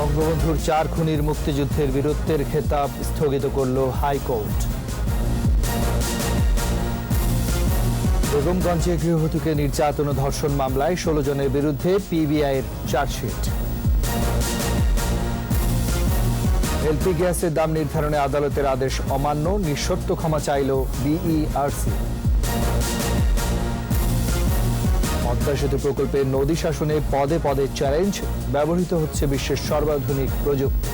বঙ্গবন্ধুর চার খুনির মুক্তিযুদ্ধের বীরত্বের খেতাব স্থগিত করল হাইকোর্ট। বেগমগঞ্জে গৃহবধূকে নির্যাতন ও ধর্ষণ মামলায় ষোলো জনের বিরুদ্ধে পিবিআইয়ের চার্জশিট। এলপি গ্যাসের দাম নির্ধারণে আদালতের আদেশ অমান্য, নিঃশর্ত ক্ষমা চাইল বিইআরসি। পদ্মা সেতু প্রকল্পের নদী শাসনে পদে পদে চ্যালেঞ্জ ব্যবহৃত হচ্ছে বিশ্বের সর্বাধুনিক প্রযুক্তি।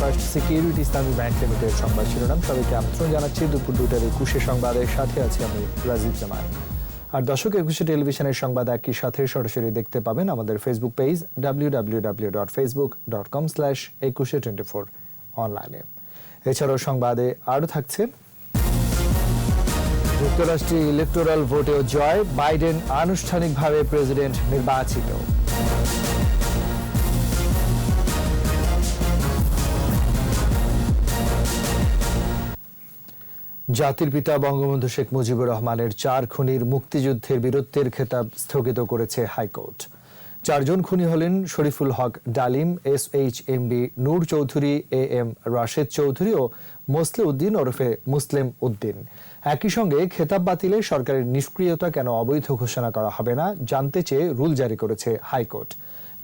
First security Islami bank limited সংবাদ শিরোনাম। সবাইকে আমন্ত্রণ জানাচ্ছি। দুপুর দুটার একুশে সংবাদের সাথে আছি আমি রাজীব জামান। আর দর্শক, একুশে টেলিভিশনের সংবাদ একই সাথে সরাসরি দেখতে পাবেন আমাদের Facebook page W W W dot Facebook dot com slash Ekushey twenty four অনলাইনে এছাড়াও সংবাদে আরও থাকছে। যুক্তরাষ্ট্রে ইলেকটোরাল ভোটেও জয় বাইডেন আনুষ্ঠানিকভাবে প্রেসিডেন্ট নির্বাচিত। জাতির পিতা বঙ্গবন্ধু শেখ মুজিবুর রহমানের চার খুনির মুক্তিযুদ্ধের বীরত্বের খেতাব স্থগিত করেছে হাইকোর্ট। চারজন খুনি হলেন Shariful Haq Dalim S H M B Noor Chowdhury A M Rashed Chowdhury ও মোসলে উদ্দিন ওরফে মুসলিম উদ্দিন। একই সঙ্গে খেতাব বাতিলে সরকারের নিষ্ক্রিয়তা কেন অবৈধ ঘোষণা করা হবে না জানতে চেয়ে রুল জারি করেছে হাইকোর্ট।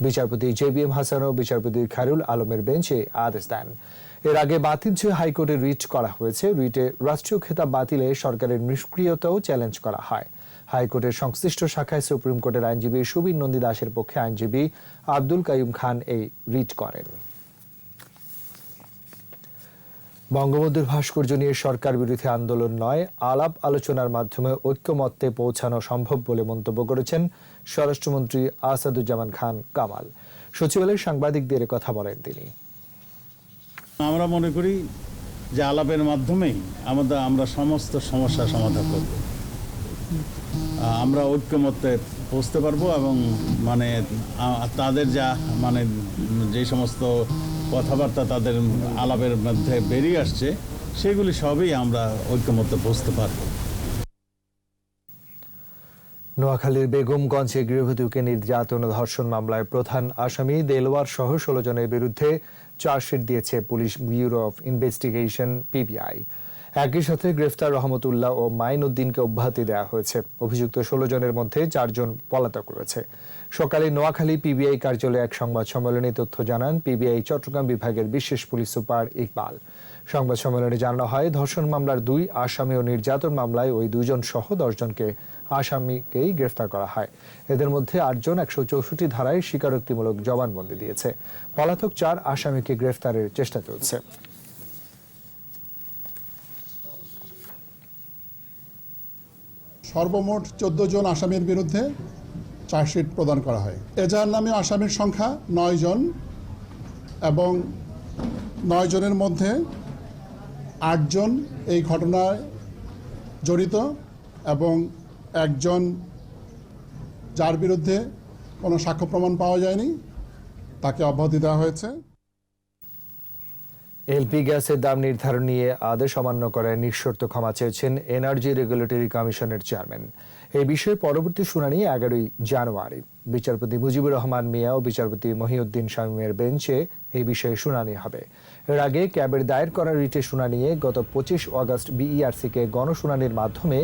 বিচারপতি জে বি এম হাসান ও বিচারপতি খারুল আলমের বেঞ্চে আদেশ দেন। এর আগে বাতিল চেয়ে হাইকোর্টে রিট করা হয়েছে, রিটে রাষ্ট্রীয় খেতাব বাতিলে সরকারের নিষ্ক্রিয়তাও চ্যালেঞ্জ করা হয়। হাইকোর্টের সংশ্লিষ্ট শাখায় সুপ্রিম কোর্টের আইনজীবী সুবীর নন্দী দাসের পক্ষে আইনজীবী আব্দুল কাইম খান এই রিট করেন। বঙ্গবন্ধুর ভাস্কর্য নিয়ে সরকার বিরোধী আন্দোলন নয়, আলাপ আলোচনার মাধ্যমে ঐক্যমত্যে পৌঁছানো সম্ভব বলে মন্তব্য করেছেন স্বরাষ্ট্রমন্ত্রী আসাদুজ্জামান খান কামাল। সচিবালয়ে সাংবাদিকদের কথা বলেন তিনি। আমরা মনে করি যে আলাপের মাধ্যমেই আমাদের আমরা সমস্ত সমস্যা সমাধান করব। আমরা ঐক্যমত্যে পৌঁছতে পারব এবং মানে তাদের যা মানে যে সমস্ত কথাবার্তা তাদের আলাপের মধ্যে বেরিয়ে আসছে, সেগুলি সবই আমরা ঐক্যমত্যে পৌঁছতে পারব। নোয়াখালীর বেগমগঞ্জে গৃহবধূকে নির্যাতন ও ধর্ষণ মামলায় প্রধান আসামি দেলোয়ার সহ ষোলো জনের বিরুদ্ধে চার্জশিট দিয়েছে police bureau of investigation, PBI. একই সাথে গ্রেফতার রহমতুল্লাহ ও মাইন উদ্দিনকে অব্যাহতি দেওয়া হয়েছে। অভিযুক্ত ষোলো জনের মধ্যে চারজন পলাতক রয়েছে। সকালে নোয়াখালী পিবিআই কার্যালয়ে এক সংবাদ সম্মেলনে তথ্য জানান পিবিআই চট্টগ্রাম বিভাগের বিশেষ পুলিশ সুপার ইকবাল। সংবাদ সম্মেলনে জানানো হয়, ধর্ষণ মামলার দুই আসামি ও নির্যাতন মামলায় ওই দুজন সহ দশজনকে আসামিকেই গ্রেফতার করা হয়। এদের মধ্যে আটজন একশো চৌষট্টি ধারায় স্বীকারোক্তিমূলক জবানবন্দি দিয়েছে। পলাতক চার আসামিকে গ্রেফতারের চেষ্টা চলছে। সর্বমোট চোদ্দ জন আসামির বিরুদ্ধে চার্জশিট প্রদান করা হয়। এজাহার নামে আসামির সংখ্যা নয় জন এবং নয় জনের মধ্যে আটজন এই ঘটনায় জড়িত এবং একজন যার বিরুদ্ধে কোনো সাক্ষ্য প্রমাণ পাওয়া যায়নি, তাকে অব্যাহতি দেওয়া হয়েছে। এলপি গ্যাসের দাম নির্ধারণ নিয়ে আদেশ অমান্য করায় নিঃশর্ত ক্ষমা চেয়েছেন এনার্জি রেগুলেটরি কমিশনের চেয়ারম্যান। এই বিষয়ে পরবর্তী শুনানি এগারোই জানুয়ারি। বিচারপতি মুজিবুর রহমান মিয়া ও বিচারপতি মহিউদ্দিন শামীমের বেঞ্চে এই বিষয়ে শুনানি হবে। এর আগে ক্যাবের দায়ের করা রিটে শুনানিয়ে গত পঁচিশ অগস্ট বিইআরসিকে গণশুনানির মাধ্যমে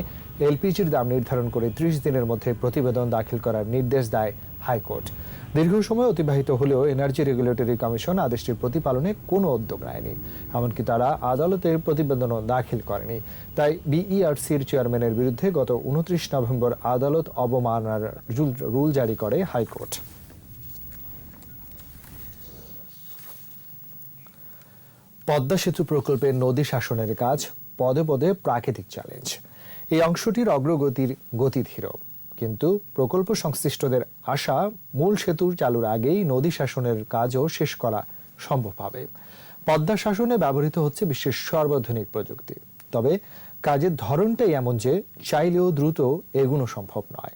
এলপিজির দাম নির্ধারণ করে ত্রিশ দিনের মধ্যে প্রতিবেদন দাখিল করার নির্দেশ দেয় হাইকোর্ট। দীর্ঘ সময় অতিবাহিত হলেও এনার্জি রেগুলেটরি কমিশন আদেশটির প্রতিপালনে কোনো উদ্যোগ নেয়নি। এমনকি তারা আদালতের প্রতিবেদনও দাখিল করেনি। তাই বিইআরসির চেয়ারম্যানের বিরুদ্ধে গত উনত্রিশ নভেম্বর আদালত অবমাননার রুল- জারি করে হাইকোর্ট। পদ্মা সেতু প্রকল্পের নদী শাসনের কাজ পদে পদে প্রাকৃতিক চ্যালেঞ্জ। এই অংশটির অগ্রগতির গতি ধীর কিন্তু প্রকল্প সংশ্লিষ্টদের আশা, মূল সেতু চালুর আগেই নদী শাসনের কাজও শেষ করা সম্ভব হবে। পদ্মা শাসনে ব্যবহৃত হচ্ছে বিশ্বের সর্বাধুনিক প্রযুক্তি। তবে কাজের ধরনটাই এমন যে চাইলেও দ্রুত এগুনো সম্ভব নয়।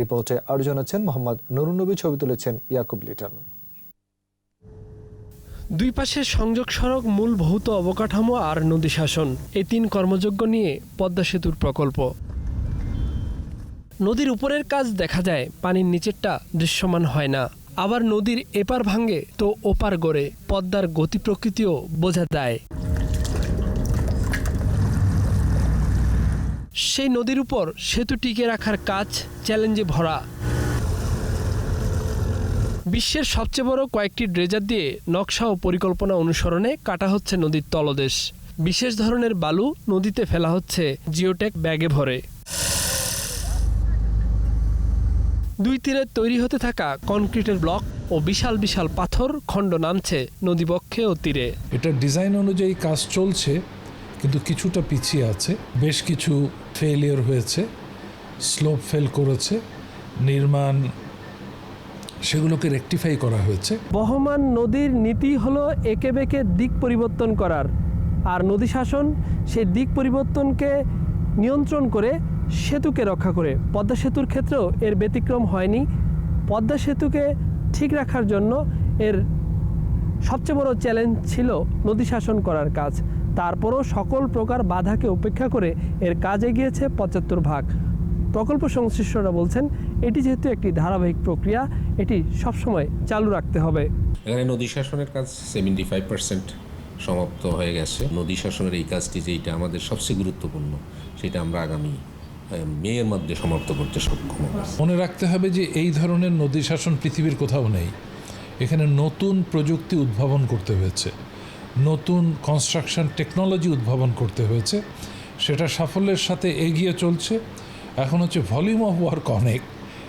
রিপোর্টে আরও জানাচ্ছেন মোহাম্মদ নুরুন্নবী ছবি তুলেছেন ইয়াকুব লিটন। দুই পাশে সংযোগ সড়ক, মূল ভৌত অবকাঠামো আর নদী শাসন। এই তিন কর্মযোগ্য নিয়ে পদ্মা সেতুর প্রকল্প। নদীর উপরের কাজ দেখা যায়, পানির নিচেরটা দৃশ্যমান হয় না। আবার নদীর এপার ভাঙ্গে তো ওপার গড়ে, পদ্মার গতি প্রকৃতিও বোঝা দেয়। সেই নদীর উপর সেতু টিকে রাখার কাজ চ্যালেঞ্জে ভরা। বিশ্বের সবচেয়ে বড় কয়েকটি ড্রেজার দিয়ে নকশা ও পরিকল্পনা অনুসরণে কাটা হচ্ছে নদীর তলদেশ। বিশেষ ধরনের বালু নদীতে ফেলা হচ্ছে, জিওটেক ব্যাগে ভরে। দুই তীরে তৈরি হতে থাকা কনক্রিটের ব্লক ও বিশাল বিশাল পাথর খণ্ড নামছে নদীবক্ষে ও তীরে। এটা ডিজাইন অনুযায়ী কাজ চলছে কিন্তু কিছুটা পিছিয়ে আছে। বেশ কিছু ফেলিয়ার হয়েছে স্লোপ ফেল করেছে নির্মাণ সেগুলোকে রেকটিফাই করা হয়েছে। বহমান নদীর নীতি হলো একে বেঁকে দিক পরিবর্তন করার আর নদী শাসন সেই দিক পরিবর্তনকে নিয়ন্ত্রণ করে সেতুকে রক্ষা করে। পদ্মা সেতুর ক্ষেত্রেও এর ব্যতিক্রম হয়নি। পদ্মা সেতুকে ঠিক রাখার জন্য এর সবচেয়ে বড় চ্যালেঞ্জ ছিল নদী শাসন করার কাজ। তারপরও সকল প্রকার বাধাকে উপেক্ষা করে এর কাজ এগিয়েছে পঁচাত্তর ভাগ। প্রকল্প সংশ্লিষ্টরা বলছেন, এটি যেহেতু একটি ধারাবাহিক প্রক্রিয়া, এটি সবসময় চালু রাখতে হবে। এখানে নদী শাসনের কাজ সেভেন্টি ফাইভ পার্সেন্ট সমাপ্ত হয়ে গেছে। নদী শাসনের এই কাজটি যেটা আমাদের সবচেয়ে গুরুত্বপূর্ণ, সেটা আমরা আগামী মেয়ের মধ্যে সমাপ্ত করতে সক্ষম মনে রাখতে হবে যে এই ধরনের নদী শাসন পৃথিবীর কোথাও নেই। এখানে নতুন প্রযুক্তি উদ্ভাবন করতে হয়েছে। নতুন কনস্ট্রাকশন টেকনোলজি উদ্ভাবন করতে হয়েছে। সেটা সাফল্যের সাথে এগিয়ে চলছে। এখন হচ্ছে ভলিউম অফ ওয়ার্ক অনেক।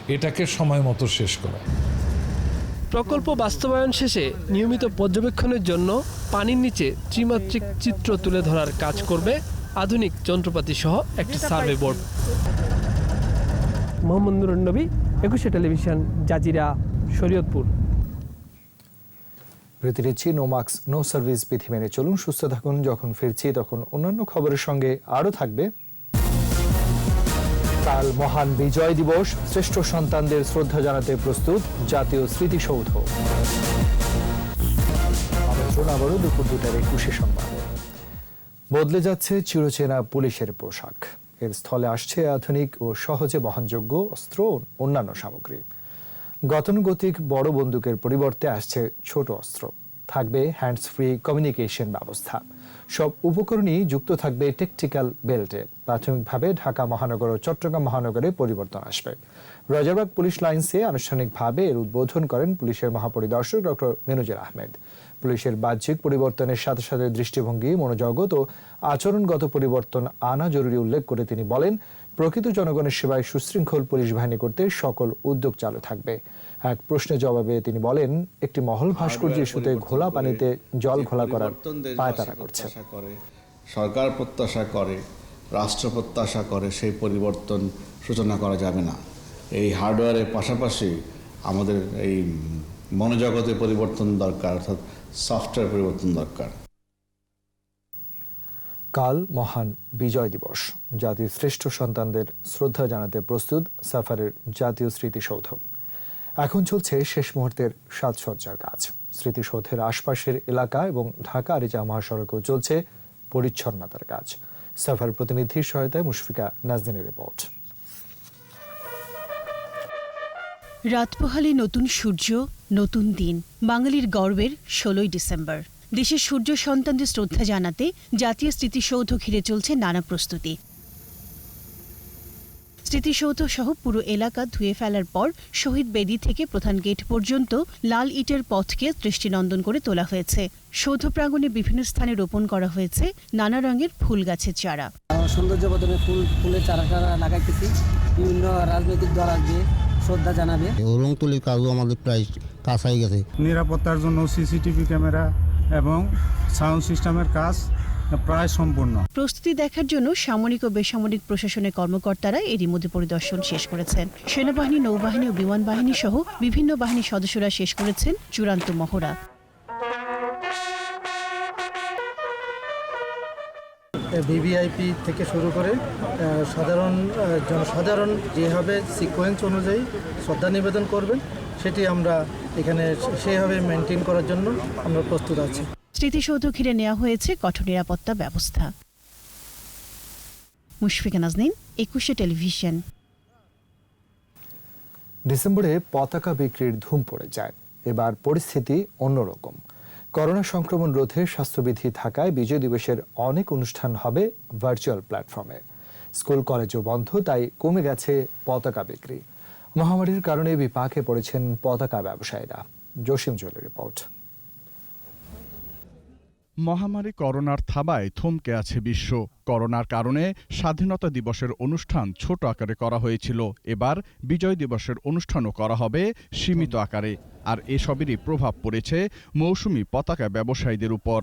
এটাকে সময় মতো শেষ করা। প্রকল্প বাস্তবায়ন শেষে নিয়মিত পর্যবেক্ষণের জন্য পানির নিচে ত্রিমাত্রিক চিত্র তুলে ধরার কাজ করবে আধুনিক যন্ত্রপাতি সহ একটি সার্ভে বোর্ড। মোহাম্মদ নুরুন নবী একুশে টেলিভিশন জাজিরা শরীয়তপুর। বিরতি নিচ্ছি নো মাস্ক নো সার্ভিস বিধি মেনে চলুন সুস্থ থাকুন যখন ফিরছি তখন অন্যান্য খবরের সঙ্গে আরও থাকবে। কাল মহান বিজয় দিবস শ্রেষ্ঠ সন্তানদের শ্রদ্ধা জানাতে প্রস্তুত জাতীয় স্মৃতিসৌধ। আবারও দুপুর দুটার একুশে সংবাদে। বদলে যাচ্ছে চিরচেনা পুলিশের পোশাক। এর স্থলে আসছে আধুনিক ও সহজে বহনযোগ্য অস্ত্র অন্যান্য সামগ্রী। গতানুগতিক বড় বন্দুকের পরিবর্তে আসছে ছোট অস্ত্র। থাকবে হ্যান্ডস ফ্রি কমিউনিকেশন ব্যবস্থা। সব উপকরণই যুক্ত থাকবে টেকটিক্যাল বেল্টে প্রাথমিকভাবে ঢাকা মহানগর ও চট্টগ্রাম মহানগরে পরিবর্তন আসবে। রাজারবাগ পুলিশ লাইন্সে আনুষ্ঠানিকভাবে এর উদ্বোধন করেন পুলিশের মহাপরিদর্শক ডক্টর মেনুজের আহমেদ। পুলিশের বাহ্যিক পরিবর্তনের সাথে সাথে দৃষ্টিভঙ্গি মনোজগৎ ও আচরণগত পরিবর্তন আনা জরুরি উল্লেখ করে তিনি বলেন প্রকৃত জনগণের সেবায় সুশৃঙ্খল পুলিশ বাহিনী করতে সকল উদ্যোগ চালু থাকবে। এক প্রশ্নের জবাবে তিনি বলেন একটি মহল ভাস্কর্য ইস্যুতে ঘোলা পানিতে জল ঘোলা করার পায়তারা করছে। সরকার প্রত্যাশা করে রাষ্ট্র প্রত্যাশা করে সেই পরিবর্তন সূচনা করা যাবে না। এই হার্ডওয়্যারের পাশাপাশি আমাদের এই মনোজগতে পরিবর্তন দরকার অর্থাৎ সফটওয়্যার পরিবর্তন দরকার। কাল মহান বিজয় দিবস। জাতির শ্রেষ্ঠ সন্তানদের শ্রদ্ধা জানাতে প্রস্তুত সাফারের জাতীয় স্মৃতিসৌধ। এখন চলছে শেষ মুহূর্তের সাজসজ্জার কাজ। স্মৃতিসৌধের আশপাশের এলাকা এবং ঢাকা আরিচা মহাসড়কেও চলছে পরিচ্ছন্নতার কাজ। সাফার প্রতিনিধির সহায়তায় মুশফিকা নাজদিনের রিপোর্ট। রাত পোহালে নতুন সূর্য, নতুন দিন। বাঙালির গর্বের ষোলোই ডিসেম্বর। দেশের সূর্য সন্তানদের শ্রদ্ধা জানাতে জাতীয় স্মৃতিসৌধ ঘিরে চলছে নানা প্রস্তুতি। স্মৃতিসৌধ সহ পুরো এলাকা ধুয়ে ফেলার পর শহীদ বেদি থেকে প্রধান গেট পর্যন্ত লাল ইটের পথকে দৃষ্টিনন্দন করে তোলা হয়েছে। সৌধ প্রাঙ্গণে বিভিন্ন স্থানে রোপণ করা হয়েছে নানা রঙের ফুল গাছের চারা। সৌন্দর্য বদলে ফুল, ফুলের চারা লাগাইতেছি। বিভিন্ন রাজনৈতিক দল আসবে শ্রদ্ধা জানাবে। রংতুলির কাজও আমাদের প্রায় কাছাই গেছে। নিরাপত্তার জন্য সিসিটিভি ক্যামেরা এবং সাউন্ড সিস্টেমের কাজ প্রায় সম্পূর্ণ। প্রস্তুতি দেখার জন্য সামরিক ও বেসামরিক প্রশাসনের কর্মকর্তারা এরই মধ্যে পরিদর্শন শেষ করেছেন। সেনাবাহিনী নৌবাহিনী ও বিমান বাহিনী সহ বিভিন্ন বাহিনীর সদস্যরা শেষ করেছেন চূড়ান্ত মহড়া। ভিভিআইপি থেকে শুরু করে সাধারণ জনসাধারণ যেভাবে সিকোয়েন্স অনুযায়ী শ্রদ্ধা নিবেদন করবেন সেটি আমরা এখানে সেইভাবে মেনটেন করার জন্য আমরা প্রস্তুত আছি। স্মৃতিসৌধ ঘিরে নেওয়া হয়েছে কঠোর নিরাপত্তা ব্যবস্থা। মুশফিকা নাজনীন একুশে টেলিভিশন। ডিসেম্বরে পতাকা বিক্রির ধুম পড়ে যায়। এবার পরিস্থিতি অন্যরকম। করোনা সংক্রমণ রোধে স্বাস্থ্যবিধি থাকায় বিজয় দিবসের অনেক অনুষ্ঠান হবে ভার্চুয়াল প্ল্যাটফর্মে স্কুল কলেজও বন্ধ, তাই কমে গেছে পতাকা বিক্রি। মহামারীর কারণে বিপাকে পড়েছেন পতাকা ব্যবসায়ীরা। জসিম জলের রিপোর্ট। মহামারী করোনার থাবায় থমকে আছে বিশ্ব। করোনার কারণে স্বাধীনতা দিবসের অনুষ্ঠান ছোট আকারে করা হয়েছিল। এবার বিজয় দিবসের অনুষ্ঠানও করা হবে সীমিত আকারে। আর এসবেরই প্রভাব পড়েছে মৌসুমি পতাকা ব্যবসায়ীদের উপর।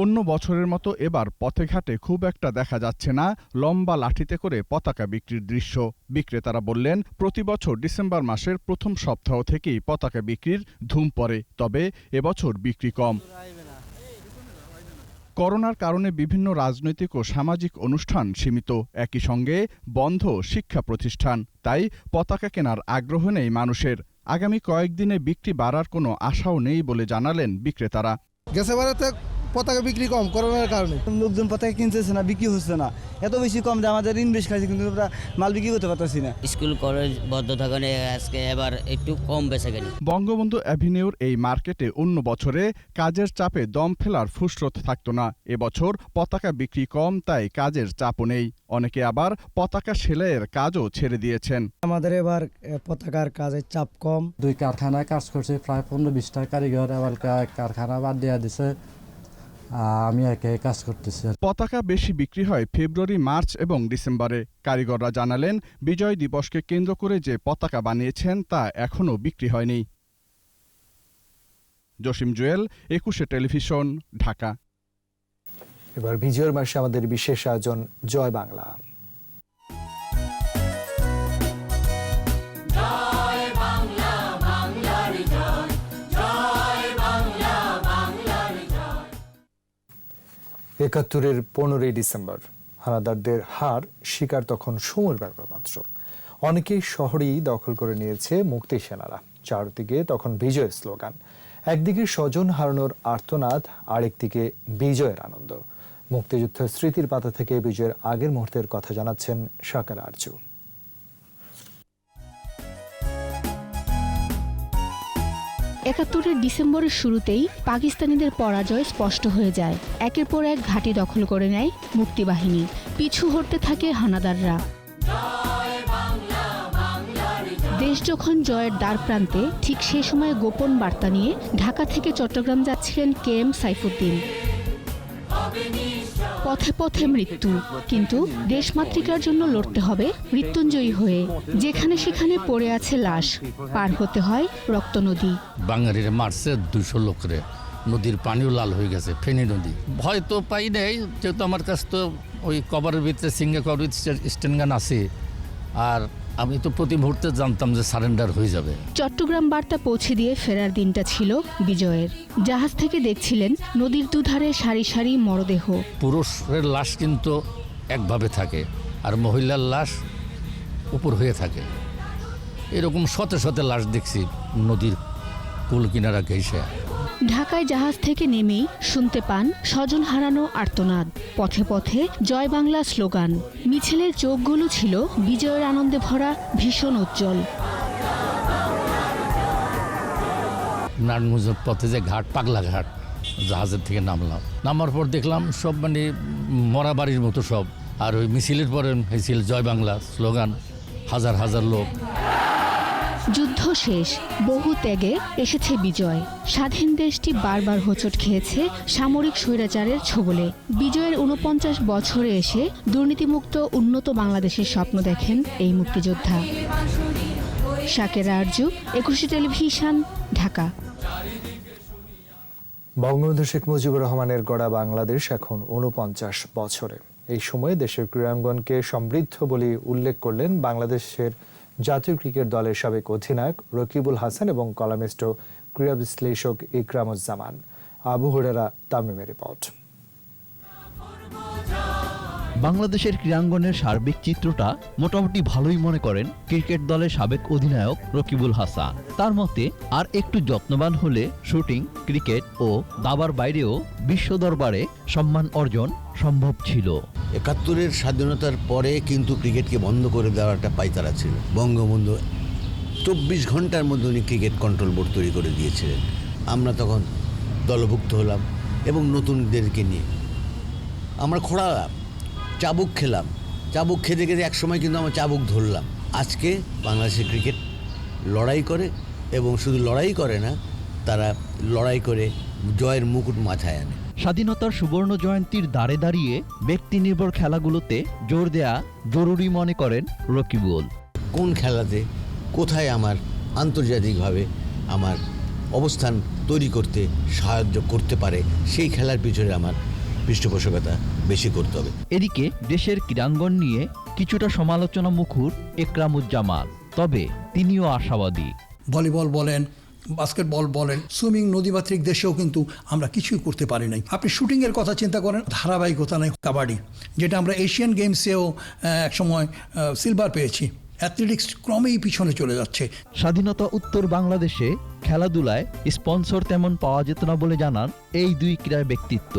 অন্য বছরের মতো এবার পথে ঘাটে খুব একটা দেখা যাচ্ছে না, লম্বা লাঠিতে করে পতাকা বিক্রির দৃশ্য। বিক্রেতারা বললেন, প্রতি বছর ডিসেম্বর মাসের প্রথম সপ্তাহ থেকেই পতাকা বিক্রির ধুম পড়ে, তবে এবছর বিক্রি কম। করোনার কারণে বিভিন্ন রাজনৈতিক ও সামাজিক অনুষ্ঠান সীমিত। একই সঙ্গে বন্ধ শিক্ষা প্রতিষ্ঠান, তাই পতাকা কেনার আগ্রহ নেই মানুষের। আগামী কয়েকদিনে বিক্রি বাড়ার কোনো আশাও নেই বলে জানালেন বিক্রেতারা। গেছে বারেতে পতাকা বিক্রি কম করোনার কারণে। লোকজন পতাকা কিনতেছে না বিক্রি হচ্ছে না। এত বেশি কম যে আমাদের ঋণ ইনভেস্ট খাইছে কিন্তু আমরা মাল বিক্রি করতে পারতেছি না। স্কুল কলেজ বদ্ধ থাকানে আজকে এবার একটু কম বেচা কেনি। বঙ্গবন্ধু অ্যাভিনিউর এই মার্কেটে অন্য বছরে কাজের চাপে দম ফেলার ফুসরত থাকত না। এবছর পতাকা বিক্রি কম তাই কাজের চাপও নেই। অনেকে আবার পতাকা সেলাইয়ের কাজও ছেড়ে দিয়েছেন। আমাদের এবার পতাকার কাজের চাপ কম। দুই কারখানায় কাজ করছে প্রায় পনেরো বিশটা কারিগর এবার কারখানা বাদ দেওয়া দিছে। আমি একে কাজ করতেছি পতাকা বেশি বিক্রি হয় ফেব্রুয়ারি মার্চ এবং ডিসেম্বরে। কারিগররা জানালেন বিজয় দিবসকে কেন্দ্র করে যে পতাকা বানিয়েছেন তা এখনও বিক্রি হয়নি। জসিম জুয়েল একুশে টেলিভিশন ঢাকা। এবার বিজয়ের মাসে আমাদের বিশেষ আয়োজন জয় বাংলা। একাত্তরের পনেরোই ডিসেম্বর, হানাদারদের হার শিকার তখন সময়ের ব্যাপার মাত্র। অনেকেই শহরেই দখল করে নিয়েছে মুক্তি সেনারা। চারদিকে তখন বিজয়ের স্লোগান। একদিকে স্বজন হারানোর আর্তনাদ, আরেকদিকে বিজয়ের আনন্দ। মুক্তিযুদ্ধের স্মৃতির পাতা থেকে বিজয়ের আগের মুহূর্তের কথা জানাচ্ছেন সাকার আরজু। একাত্তরের ডিসেম্বরের শুরুতেই পাকিস্তানিদের পরাজয় স্পষ্ট হয়ে যায়। একের পর এক ঘাঁটি দখল করে নেয় মুক্তিবাহিনী। পিছু হটতে থাকে হানাদাররা। দেশ যখন জয়ের দ্বার প্রান্তে, ঠিক সে সময় গোপন বার্তা নিয়ে ঢাকা থেকে চট্টগ্রাম যাচ্ছিলেন কে এম সাইফুদ্দিন। পথে পথে মৃত্যু। কিন্তু দেশমাতৃকার জন্য লড়তে হবে মৃত্যুঞ্জয়ী হয়ে, যেখানে সেখানে পড়ে আছে লাশ। পার হতে হয় রক্ত নদী। বাঙালিরা মারছে দুশো লোকরে। নদীর পানিও লাল হয়ে গেছে, ফেনী নদী। ভয় তো পাই নেই, যেহেতু আমার কাছে তো ওই কভারের ভিতরে সিঙ্গে কভার স্ট্যান্ড গান আছে। আর আমি তো প্রতি মুহূর্তে জানতাম যে সারেন্ডার হয়ে যাবে। চট্টগ্রাম বার্তা পৌঁছে দিয়ে ফেরার দিনটা ছিল বিজয়ের। জাহাজ থেকে দেখছিলেন নদীর দুধারে সারি সারি মরদেহ। পুরুষের লাশ কিন্তু একভাবে থাকে আর মহিলার লাশ উপর হয়ে থাকে। এরকম শতে শতে লাশ দেখছি নদীর কুল কিনারা ঘেসে ঢাকায় জাহাজ থেকে নেমেই শুনতে পান স্বজন হারানো আর্তনাদ। পথে পথে জয় বাংলা স্লোগান। মিছিলের চোখগুলো ছিল বিজয়ের আনন্দে ভরা ভীষণ উজ্জ্বল। নারায়ণগঞ্জের পথে যে ঘাট, পাগলা ঘাট, জাহাজের থেকে নামলাম। নামার পর দেখলাম সব মানে মরা বাড়ির মতো সব। আর ওই মিছিলের পরে হয়েছিল জয় বাংলা স্লোগান, হাজার হাজার লোক। যুদ্ধ শেষ, বহু ত্যাগে এসেছে বিজয়। স্বাধীন দেশটি বারবার হোঁচট খেয়েছে সামরিক স্বৈরাচারের ছবলে। বিজয়ের উনপঞ্চাশ বছরে এসে দুর্নীতিমুক্ত, উন্নত বাংলাদেশের স্বপ্ন দেখেন এই মুক্তিযোদ্ধা। শাকের আরজু, একুশে টেলিভিশন, ঢাকা। বঙ্গবন্ধু শেখ মুজিবুর রহমানের গড়া বাংলাদেশ এখন উনপঞ্চাশ বছরে। এই সময়ে দেশের ক্রীড়াঙ্গনকে সমৃদ্ধ বলে উল্লেখ করলেন বাংলাদেশের জাতীয় ক্রিকেট দলের সাবেক অধিনায়ক রকিবুল হাসান এবং কলামিস্ট ক্রীড়া বিশ্লেষক ইকরামুজ্জামান। আবু হুরেরা তামিমের রিপোর্ট। বাংলাদেশের ক্রীড়াঙ্গনের সার্বিক চিত্রটা মোটামুটি ভালোই মনে করেন ক্রিকেট দলের সাবেক অধিনায়ক রকিবুল হাসান। তার মতে, আর একটু যত্নবান হলে শুটিং, ক্রিকেট ও দাবার বাইরেও বিশ্ব দরবারে সম্মান অর্জন সম্ভব ছিল। একাত্তরের স্বাধীনতার পরে কিন্তু ক্রিকেটকে বন্ধ করে দেওয়ার একটা পাইতারা ছিল। বঙ্গবন্ধু চব্বিশ ঘণ্টার মধ্যে উনি ক্রিকেট কন্ট্রোল বোর্ড তৈরি করে দিয়েছিলেন। আমরা তখন দলভুক্ত হলাম এবং নতুনদেরকে নিয়ে আমরা খোড়ালাম চাবুক খেলাম। চাবুক খেতে খেতে একসময় কিন্তু আমরা চাবুক ধরলাম। আজকে বাংলাদেশের ক্রিকেট লড়াই করে এবং শুধু লড়াই করে না তারা লড়াই করে জয়ের মুকুট মাথায় আনে। স্বাধীনতার সুবর্ণ জয়ন্তীর দাঁড়ে দাঁড়িয়ে ব্যক্তি নির্ভর খেলাগুলোতে জোর দেয়া জরুরি মনে করেন রকিবুল। কোন খেলাতে কোথায় আমার আন্তর্জাতিকভাবে আমার অবস্থান তৈরি করতে সাহায্য করতে পারে সেই খেলার পিছনে আমার পৃষ্ঠপোষকতা বেশি করতে হবে। এদিকে দেশের ক্রীড়াঙ্গন নিয়ে কিছুটা সমালোচনা মুখর একরামুজ্জামান তবে তিনিও আশাবাদী। ভলিবল বলেন বাস্কেটবল বলেন সুইমিং নদীমাতৃক দেশেও কিন্তু আমরা কিছুই করতে পারি নাই। আপনি শুটিংয়ের কথা চিন্তা করেন ধারাবাহিকতা নেই কাবাডি যেটা আমরা এশিয়ান গেমসেও একসময় সিলভার পেয়েছি। অ্যাথলেটিক্স ক্রমেই পিছনে চলে যাচ্ছে। স্বাধীনতা উত্তর বাংলাদেশে খেলাধুলায় স্পন্সর তেমন পাওয়া যেত না বলে জানান এই দুই ক্রীড়া ব্যক্তিত্ব।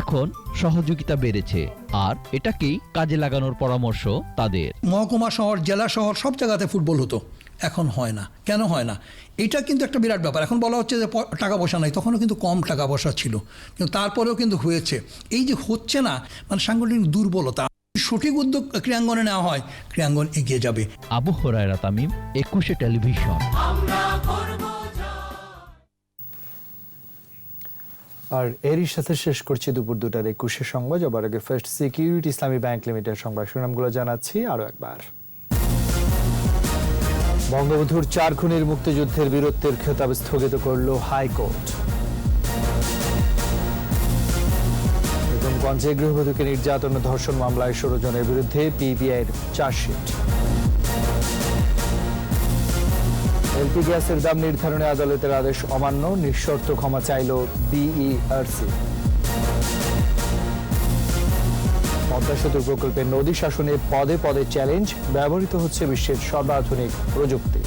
এখন সহযোগিতা বেড়েছে। আর এটাকেই কাজে লাগানোর পরামর্শ তাদের। মহকুমা শহর জেলা শহর সব জায়গাতে ফুটবল হতো। এখন হয় না। কেন হয় না? এটা কিন্তু একটা বিরাট ব্যাপার। এখন বলা হচ্ছে যে প- টাকা পয়সা নাই। তখনও কিন্তু কম টাকা পয়সা ছিল। কিন্তু তারপরেও কিন্তু হয়েছে। এই যে হচ্ছে না মানে সাংগঠনিক দুর্বলতা সঠিক উদ্যোগ ক্রীড়াঙ্গনে নেওয়া হয় ক্রীড়াঙ্গন এগিয়ে যাবে। আবু হরায়রা তামিম একুশে টেলিভিশন। আর এরই সাথে শেষ করছি দুপুর দুটার একুশে সংবাদ। যাবার আগে first security Islami bank limited সংবাদ সুনামগুলো জানাচ্ছি আরও একবার। বঙ্গবন্ধুর চার খুনের মুক্তিযুদ্ধের বীরত্বের খেতাব স্থগিত করল হাইকোর্ট। বেগমগঞ্জে গৃহবধূকে নির্যাতন ধর্ষণ মামলায় ষোলো জনের বিরুদ্ধে পিবিআইয়ের চার্জশিট। এলপি গ্যাসের দাম নির্ধারণে আদালতের আদেশ অমান্য, নিঃশর্ত ক্ষমা চাইল বিইআরসি। পদ্মা সেতু প্রকল্পের নদী শাসনে পদে পদে চ্যালেঞ্জ, ব্যবহৃত হচ্ছে বিশ্বের সর্বাধুনিক প্রযুক্তি।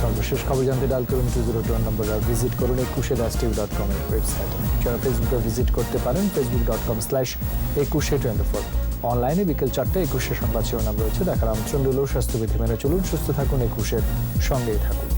সর্বশেষ খবর জানতে ডাল করুন two zero two number visit করুন Ekushey dash TV dot com এর ওয়েবসাইটে যারা ফেসবুকে ভিজিট করতে পারেন Facebook dot com slash Ekushey twenty four অনলাইনে বিকেল চারটে একুশে সংবাদ শিরোনাম রয়েছে। দেখার আমন্ত্রণ রইল স্বাস্থ্যবিধি মেনে চলুন। সুস্থ থাকুন একুশের সঙ্গেই থাকুন।